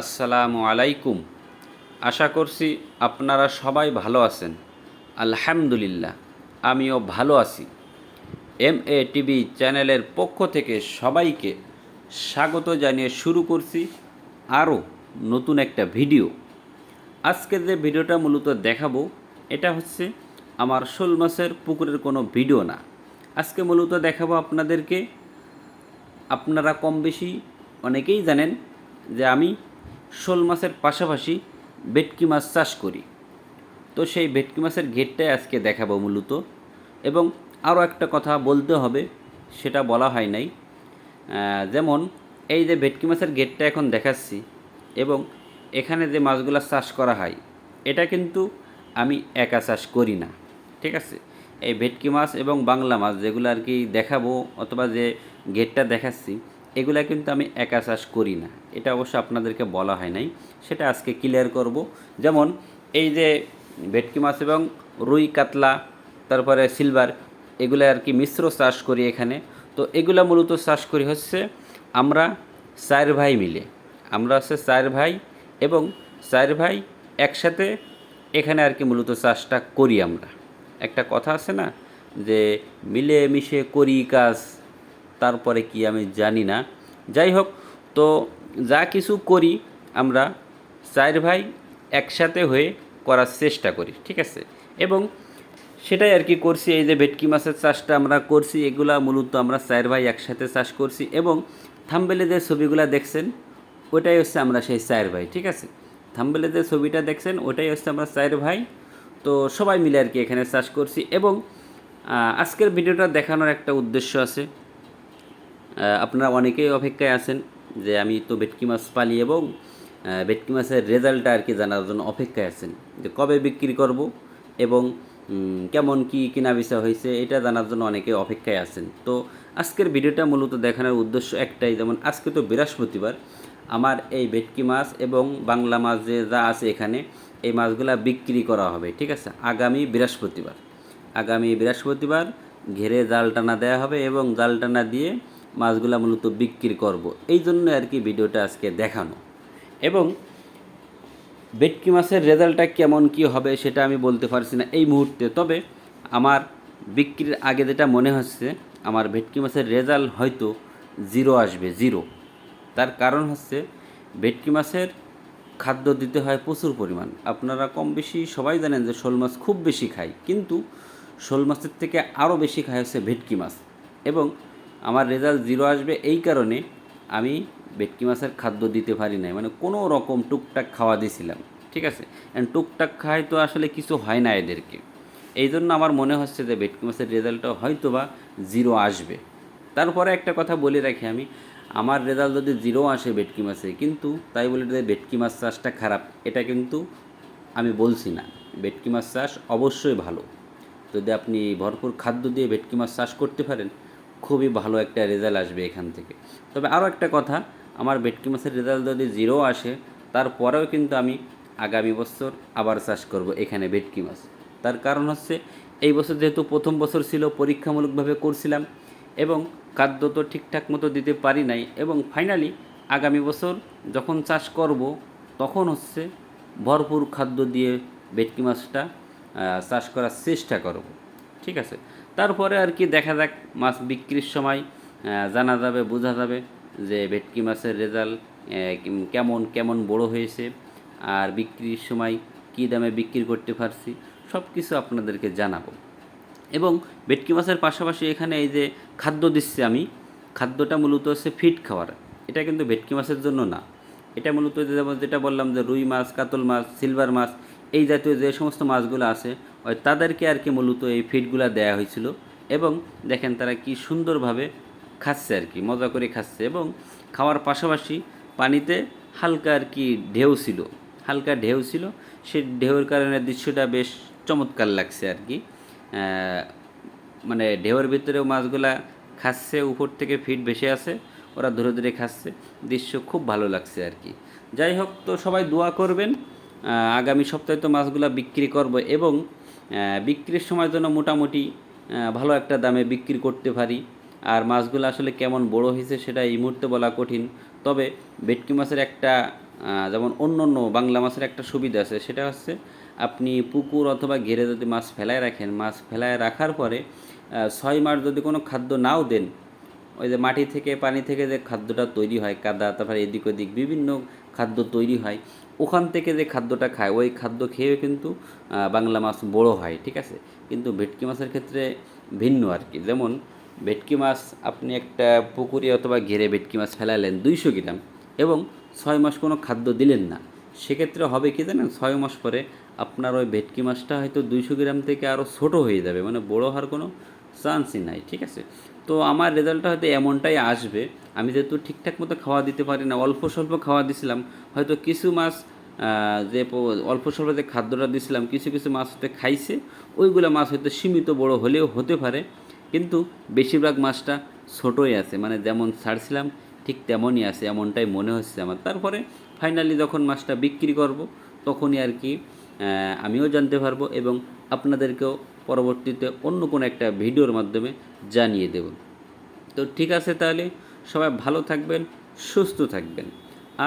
আসসালামু আলাইকুম। আশা করছি আপনারা সবাই ভালো আছেন। আলহামদুলিল্লাহ, আমিও ভালো আছি। এম এ টিভি চ্যানেলের পক্ষ থেকে সবাইকে স্বাগত জানিয়ে শুরু করছি আরও নতুন একটা ভিডিও। আজকে যে ভিডিওটা মূলত দেখাবো, এটা হচ্ছে আমার শোল মাছের পুকুরের কোনো ভিডিও না। আজকে মূলত দেখাবো আপনাদেরকে। আপনারা কম বেশি অনেকেই জানেন যে আমি শোল মাছের পাশাপাশি ভেটকি মাছ চাষ করি। তো সেই ভেটকি মাছের ঘেরটাই আজকে দেখাবো মূলত। এবং আরও একটা কথা বলতে হবে, সেটা বলা হয় নাই। যেমন এই যে ভেটকি মাছের ঘেরটা এখন দেখাচ্ছি, এবং এখানে যে মাছগুলো চাষ করা হয়, এটা কিন্তু আমি একা চাষ করি না, ঠিক আছে? এই ভেটকি মাছ এবং বাংলা মাছ যেগুলো আর কি দেখাবো অথবা যে গেটটা দেখাচ্ছি এগুলা কিন্তু আমি একা চাষ করি না। এটা অবশ্য আপনাদেরকে বলা হয় নাই। সেটা আজকে ক্লিয়ার করব। যেমন এই যে ভেটকি মাছ এবং রুই, কাতলা, তারপরে সিলভার এগুলো আর কি মিশ্র চাষ করি এখানে। তো এগুলা মূলত চাষ করি হচ্ছে আমরা চার ভাই মিলে। আমরা হচ্ছে চার ভাই এবং চার ভাই একসাথে এখানে আর কি মূলত চাষটা করি আমরা। একটা কথা আছে না যে মিলে মিশে করি কাজ। তারপরে কি আমি জানি না। যাই হোক, তো যা কিছু করি আমরা চার ভাই একসাথে হয়ে করার চেষ্টা করি, ঠিক আছে? এবং সেটাই আর কি করছি, এই যে ভেটকি মাছের চাষটা আমরা করছি, এগুলা মূলত আমরা চার ভাই একসাথে চাষ করছি এবং থাম্বেলে যে ছবিগুলা দেখছেন, ওটাই হচ্ছে আমরা সেই চার ভাই, ঠিক আছে? থাম্বেলে যে ছবিটা দেখছেন, ওটাই হচ্ছে আমরা চার ভাই। তো সবাই মিলে আর কি এখানে চাষ করছি এবং আজকের ভিডিওটা দেখানোর একটা উদ্দেশ্য আছে। আপনারা অনেকেই অপেক্ষায় আছেন যে আমি তো ভেটকি মাছ পালি এবং ভেটকি মাছের রেজাল্টটা আর কি জানার জন্য অপেক্ষায় আছেন যে কবে বিক্রি করব এবং কেমন কি কিনা বেচা হয়েছে এটা জানার জন্য অনেকে অপেক্ষায় আছেন। তো আজকের ভিডিওটা মূলত দেখানোর উদ্দেশ্য একটাই, যেমন আজকে তো বৃহস্পতিবার, আমার এই ভেটকি মাছ এবং বাংলা মাছ যে যা আছে এখানে, এই মাছগুলা বিক্রি করা হবে, ঠিক আছে? আগামী বৃহস্পতিবার আগামী বৃহস্পতিবার ঘেরে জাল টানা দেওয়া হবে এবং জাল টানা দিয়ে মাছগুলা মূলত বিক্রি করব। এই জন্য আর কি ভিডিওটা আজকে দেখানো। এবং ভেটকি মাছের রেজাল্টটা কেমন কি হবে সেটা আমি বলতে পারছি না এই মুহূর্তে। তবে আমার বিক্রির আগে যেটা মনে হচ্ছে, আমার ভেটকি মাছের রেজাল্ট হয়তো জিরো আসবে, জিরো। তার কারণ হচ্ছে ভেটকি মাছের খাদ্য দিতে হয় প্রচুর পরিমাণ। আপনারা কম বেশি সবাই জানেন যে শোল মাছ খুব বেশি খায়। কিন্তু শোল মাছের থেকে আরও বেশি খায় হচ্ছে ভেটকি মাছ। এবং আমার রেজাল্ট জিরো আসবে এই কারণে আমি ভেটকি মাছের খাদ্য দিতে পারি নাই। মানে কোনো রকম টুকটাক খাওয়া দিয়েছিলাম ঠিক আছে? And টুকটাক খায় তো আসলে কিছু হয় না এদেরকে। এই জন্য আমার মনে হচ্ছে যে ভেটকি মাছের রেজাল্টটা হয়তো বা জিরো আসবে। তারপরে একটা কথা বলে রাখি আমি, আমার রেজাল্ট যদি জিরো আসে ভেটকি মাছে, কিন্তু তাই বলে যে ভেটকি মাছ চাষটা খারাপ, এটা কিন্তু আমি বলছি না। ভেটকি মাছ চাষ অবশ্যই ভালো। যদি আপনি ভরপুর খাদ্য দিয়ে ভেটকি মাছ চাষ করতে পারেন খুবই ভালো একটা রেজাল্ট আসবে এখান থেকে। তবে আরও একটা কথা, আমার ভেটকি মাছের রেজাল্ট যদি জিরো আসে, তারপরেও কিন্তু আমি আগামী বছর আবার চাষ করব এখানে ভেটকি মাছ। তার কারণ হচ্ছে, এই বছর যেহেতু প্রথম বছর ছিল, পরীক্ষামূলকভাবে করছিলাম এবং খাদ্য তো ঠিকঠাক মতো দিতে পারি নাই এবং ফাইনালি আগামী বছর যখন চাষ করব, তখন হচ্ছে ভরপুর খাদ্য দিয়ে ভেটকি মাছটা চাষ করার চেষ্টা করব। ঠিক আছে? তারপরে আর কি দেখা যাক, মাছ বিক্রির সময় জানা যাবে, বোঝা যাবে যে ভেটকি মাছের রেজাল্ট কেমন কেমন বড় হয়েছে আর বিক্রির সময় কী দামে বিক্রি করতে পারছি সব কিছু আপনাদেরকে জানাব। এবং ভেটকি মাছের পাশাপাশি এখানে এই যে খাদ্য দিচ্ছি আমি, খাদ্যটা মূলত হচ্ছে ফিট খাওয়ার। এটা কিন্তু ভেটকি মাছের জন্য না। এটা মূলত যেমন যেটা বললাম যে রুই মাছ, কাতল মাছ সিলভার মাছ, এই জাতীয় যে সমস্ত মাছগুলো আছে তাদেরকে আর কি মূলত এই ফিডগুলো দেওয়া হয়েছিল। এবং দেখেন তারা কি সুন্দরভাবে খাচ্ছে আর কি, মজা করে খাচ্ছে এবং খাওয়ার পাশাপাশি পানিতে হালকা আর কি ঢেউ ছিল, হালকা ঢেউ ছিল। সেই ঢেউর কারণে দৃশ্যটা বেশ চমৎকার লাগছে আর কি। মানে ঢেউয়ের ভিতরেও মাছগুলা খাচ্ছে, উপর থেকে ফিট ভেসে আছে ওরা ধরে ধরে খাচ্ছে। দৃশ্য খুব ভালো লাগছে আর কি। যাই হোক, তো সবাই দোয়া করবেন আগামী সপ্তাহে তো মাছগুলা বিক্রি করব এবং বিক্রির সময় যেন মোটামুটি ভালো একটা দামে বিক্রি করতে পারি। আর মাছগুলো আসলে কেমন বড় হয়েছে সেটা এই মুহূর্তে বলা কঠিন। তবে ভেটকি মাছের একটা যেমন অন্য অন্য বাংলা মাছের একটা সুবিধা আছে, সেটা হচ্ছে আপনি পুকুর অথবা ঘেরে যদি মাছ ফেলায় রাখেন, মাছ ফেলায় রাখার পরে ছয় মাস যদি কোনো খাদ্য নাও দেন, ওই যে মাটি থেকে, পানি থেকে যে খাদ্যটা তৈরি হয়, কাদা, তারপরে এদিক ওদিক বিভিন্ন খাদ্য তৈরি হয় ওখান থেকে যে খাদ্যটা খায়, ওই খাদ্য খেয়েও কিন্তু বাংলা মাছ বড় হয়, ঠিক আছে? কিন্তু ভেটকি মাছের ক্ষেত্রে ভিন্ন আর কি। যেমন, ভেটকি মাছ আপনি একটা পুকুরে অথবা ঘেরে ভেটকি মাছ ফেলালেন দুইশো গ্রাম এবং ছয় মাস কোনো খাদ্য দিলেন না, সেক্ষেত্রে হবে কি জানেন? ছয় মাস পরে আপনার ওই ভেটকি মাছটা হয়তো দুইশো গ্রাম থেকে আরও ছোটো হয়ে যাবে মানে বড় হওয়ার কোনো চান্সই নাই, ঠিক আছে? তো আমার রেজাল্টটা হয়তো এমনটাই আসবে। আমি যেহেতু ঠিকঠাক মতো খাওয়া দিতে পারি না, অল্প স্বল্প খাওয়া দিছিলাম, হয়তো কিছু মাছ যে অল্প স্বল্প যে খাদ্যটা দিছিলাম, কিছু কিছু মাছ হয়তো খাইছে, ওইগুলো মাছ হয়তো সীমিত বড় হলেও হতে পারে। কিন্তু বেশিরভাগ মাছটা ছোটোই আছে মানে যেমন ছাড়ছিলাম, ঠিক তেমনই আছে, এমনটাই মনে হচ্ছে আমার। তারপরে ফাইনালি যখন মাছটা বিক্রি করব, তখনই আর কি আমিও জানতে পারব এবং আপনাদেরকেও পরবর্তীতে অন্য কোনো একটা ভিডিওর মাধ্যমে জানিয়ে দেব। তো ঠিক আছে তাহলে, সবাই ভালো থাকবেন, সুস্থ থাকবেন।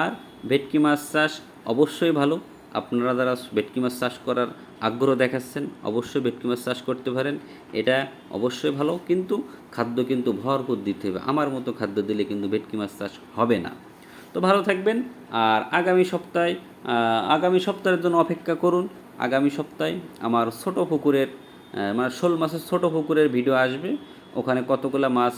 আর ভেটকি মাছ চাষ অবশ্যই ভালো। আপনারা যারা ভেটকি মাছ চাষ করার আগ্রহ দেখাচ্ছেন, অবশ্যই ভেটকি মাছ চাষ করতে পারেন। এটা অবশ্যই ভালো, কিন্তু খাদ্য কিন্তু ভরপুর দিতে হবে। আমার মতো খাদ্য দিলে কিন্তু ভেটকি মাছ চাষ হবে না। তো ভালো থাকবেন। আর আগামী সপ্তাহে আগামী সপ্তাহের জন্য অপেক্ষা করুন। আগামী সপ্তাহে আমার ছোট পুকুরের মানে শোল মাছের ছোট পুকুরের ভিডিও আসবে। ওখানে কতগুলো মাছ